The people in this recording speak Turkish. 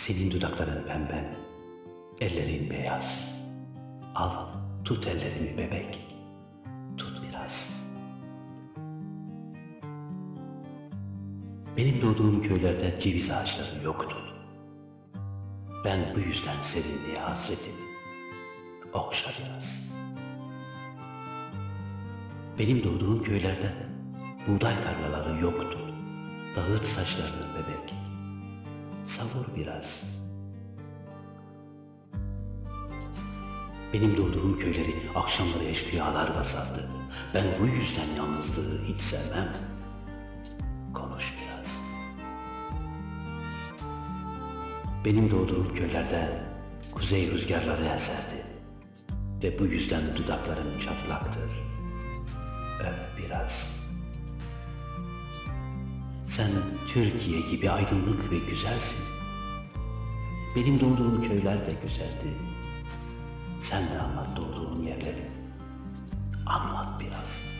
Senin dudakların pembe, ellerin beyaz. Al, tut ellerimi bebek, tut biraz. Benim doğduğum köylerde ceviz ağaçları yoktu. Ben bu yüzden serinliğe hasretim. Okşa biraz. Benim doğduğum köylerde buğday tarlaları yoktu. Dağıt saçlarını bebek. Savur biraz. Benim doğduğum köyleri akşamları eşkıyalar basardı. Ben bu yüzden yalnızlığı hiç sevmem. Konuş biraz. Benim doğduğum köylerde kuzey rüzgarları eserdi. Ve bu yüzden dudakların çatlaktır. Öp biraz. Sen Türkiye gibi aydınlık ve güzelsin. Benim doğduğum köyler de güzeldi. Sen de anlat doğduğun yerleri. Anlat biraz.